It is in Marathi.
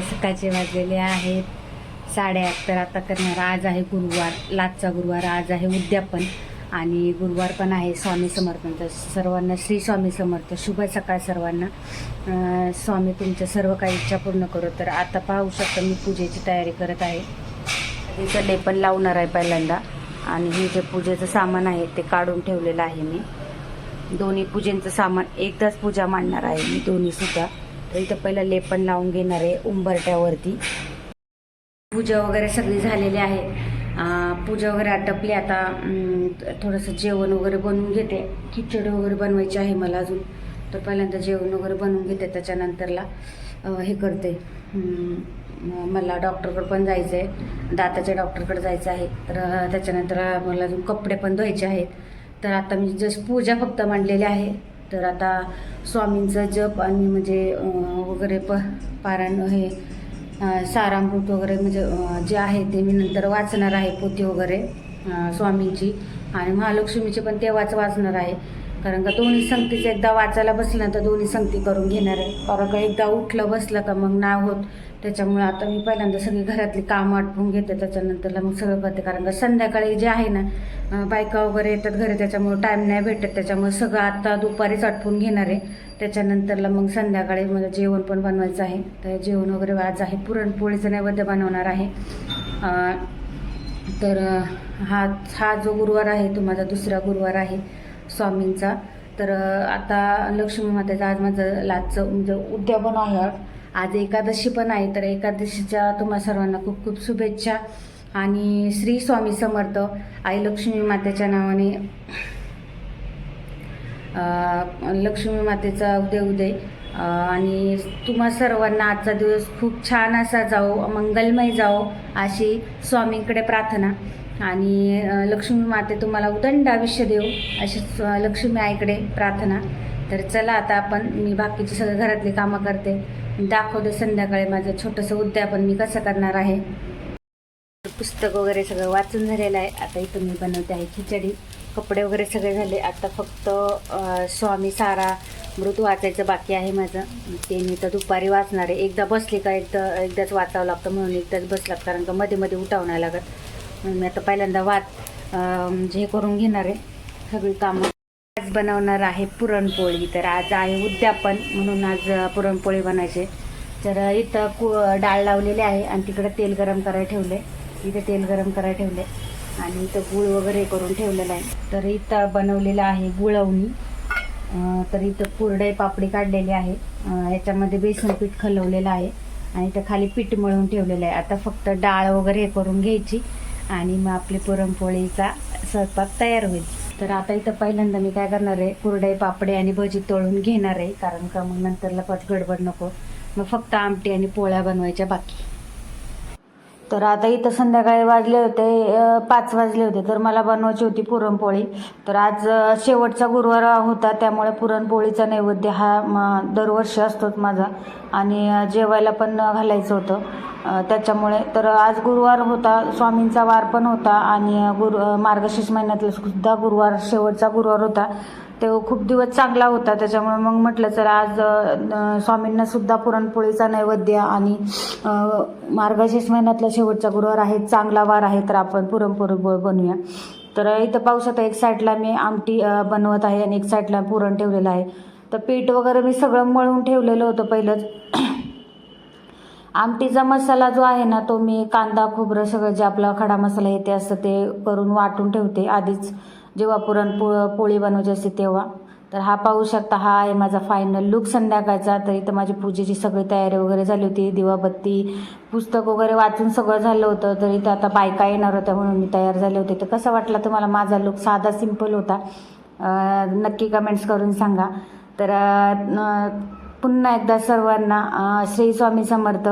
सकाळचे वाजलेले आहेत. साडेआठ तर आता करणार आज आहे गुरुवार लाजचा गुरुवार आज आहे उद्यापन. आणि गुरुवार पण आहे स्वामी समर्थांचा. सर्वांना श्री स्वामी समर्थ शुभ सकाळ सर्वांना. स्वामी तुमच्या सर्व काही इच्छा पूर्ण करो. तर आता पाहू शकता मी पूजेची तयारी करत आहे. तिचं लेपन लावणार आहे पहिल्यांदा. आणि हे जे पूजेचं सामान आहे ते काढून ठेवलेलं आहे मी. दोन्ही पूजेचं सामान एकदाच पूजा मांडणार आहे मी दोन्हीसुद्धा. इथं पहिलं लेपन लावून घेणार आहे उंबरट्यावरती. पूजा वगैरे सगळी झालेली आहे. पूजा वगैरे आटपली आता थोडंसं जेवण वगैरे बनवून घेते. खिचडी वगैरे बनवायची आहे मला अजून. तर पहिल्यांदा जेवण वगैरे बनवून घेते त्याच्यानंतरला हे करते. मला डॉक्टरकडे पण जायचं आहे दाताच्या डॉक्टरकडे जायचं आहे. तर त्याच्यानंतर मला अजून कपडे पण धुवायचे आहेत. तर आता मी जस्ट पूजा फक्त मांडलेली आहे. तर आता स्वामींचा जप आणि म्हणजे वगैरे प पारायण हे सारामृत वगैरे म्हणजे जे आहे ते मी नंतर वाचणार आहे पोथी वगैरे स्वामींची. आणि महालक्ष्मीची पण तेव्हाच वाचणार आहे. कारण का दोन्ही संगतीचं एकदा वाचायला बसलं तर दोन्ही संगती करून घेणार आहे. कारण का एकदा उठलं बसलं का मग नाव होत. त्याच्यामुळे आता मी पहिल्यांदा सगळी घरातली कामं आटपून घेते. त्याच्यानंतरला मग सगळं करते. कारण का संध्याकाळी जे आहे ना बायका वगैरे येतात घरी त्याच्यामुळे टाईम नाही भेटत. त्याच्यामुळे सगळं आता दुपारीच आटपून घेणार आहे. त्याच्यानंतरला मग संध्याकाळी मला जेवण पण बनवायचं आहे. तर जेवण वगैरे आज आहे. पुरणपोळीचं नैवेद्य बनवणार आहे. तर हा हा जो गुरुवार आहे तो माझा दुसरा गुरुवार आहे. स्वामींचा. तर आता लक्ष्मी मातेचा आज माझं लाजचं म्हणजे उद्यापन आहे आज. एकादशी पण आहे तर एकादशीच्या तुम्हा सर्वांना खूप खूप शुभेच्छा. आणि श्री स्वामी समर्थ आई लक्ष्मी मातेच्या नावाने लक्ष्मी मातेचा उदय उदय. आणि तुम्हा सर्वांना आजचा दिवस खूप छान असा जाओ मंगलमय जाओ अशी स्वामींकडे प्रार्थना. आणि लक्ष्मी माते तुम्हाला उदंड आयुष्य देऊ अशी लक्ष्मी आईकडे प्रार्थना. तर चला आता आपण मी बाकीची सगळं घरातली कामं करते. दाखवते संध्याकाळी माझं छोटंसं उद्यापन मी कसं करणार आहे. पुस्तक वगैरे सगळं वाचून झालेलं आहे. आता इथं मी बनवते आहे खिचडी. कपडे वगैरे सगळे झाले. आता फक्त स्वामी सारा मृत वाचायचं बाकी आहे माझं. ते मी तर दुपारी वाचणार आहे. एकदा बसली का एकदा एकदाच वाचावं लागतं म्हणून एकदाच बसलात. कारण का मध्ये मध्ये उठावं नाही लागत. मी आता पहिल्यांदा वात म्हणजे हे करून घेणार आहे सगळी कामं आज बनवणार आहे पुरणपोळी. तर आज आहे उद्यापन म्हणून आज पुरणपोळी बनायचे. तर इथं कु डाळ लावलेली आहे आणि तिकडं तेल गरम करायला ठेवले इथे तेल गरम करायला ठेवले आणि इथं गुळ वगैरे करून ठेवलेलं आहे. तर इथं बनवलेलं आहे गुळवणी. तर इथं कुरडे पापडी काढलेली आहे. याच्यामध्ये बेसन पीठ खलवलेलं आहे. आणि इथं खाली पीठ मळून ठेवलेलं आहे. आता फक्त डाळ वगैरे हे करून घ्यायची. आणि मग आपली पुरणपोळीचा स्वयंपाक तयार होईल. तर आता इथं पहिल्यांदा मी काय करणार आहे कुरडे पापडे आणि भजी तळून घेणार आहे कारण का मग नंतरला पट गडबड नको. मग फक्त आमटी आणि पोळ्या बनवायच्या बाकी. तर आता इथं संध्याकाळी वाजले होते पाच वाजले होते तर मला बनवायची होती पुरणपोळी. तर आज शेवटचा गुरुवार होता त्यामुळे पुरणपोळीचा नैवेद्य हा दरवर्षी असतोच माझा. आणि जेवायला पण घालायचं होतं. त्याच्यामुळे तर आज गुरुवार होता स्वामींचा वार पण होता आणि गुरु मार्गशीर्ष महिन्यातला सुद्धा गुरुवार शेवटचा गुरुवार होता. तो खूप दिवस चांगला होता त्याच्यामुळे मग म्हटलं चला आज स्वामींना सुद्धा पुरणपोळीचा नैवेद्य आणि मार्गशीर्ष महिन्यातला शेवटचा गुरुवार आहे चांगला वार आहे तर आपण पुरणपोळी बनवूया. तर इथं पावसात एक साईडला मी आमटी बनवत आहे आणि एक साईडला पुरण ठेवलेलं आहे. तर पीठ वगैरे मी सगळं मळून ठेवलेलं होतं पहिलंच. आमटीचा मसाला जो आहे ना तो मी कांदा खोबरं सगळं जे आपला खडा मसाला येते असं ते करून वाटून ठेवते. आधीच जेव्हा पुरण पो पोळी बनवायची असते तेव्हा. तर हा पाहू शकता हा आहे माझा फायनल लुक संध्याकाळचा तर इथं माझी पूजेची सगळी तयारी वगैरे झाली होती. दिवाबत्ती पुस्तक वगैरे वाचून सगळं झालं होतं. तर इथं आता बायका येणार होत्या म्हणून मी तयार झाले होते. तर कसा वाटला तुम्हाला माझा लुक साधा सिंपल होता. नक्की कमेंट्स करून सांगा. तर पुन्हा एकदा सर्वांना श्री स्वामी समर्थ.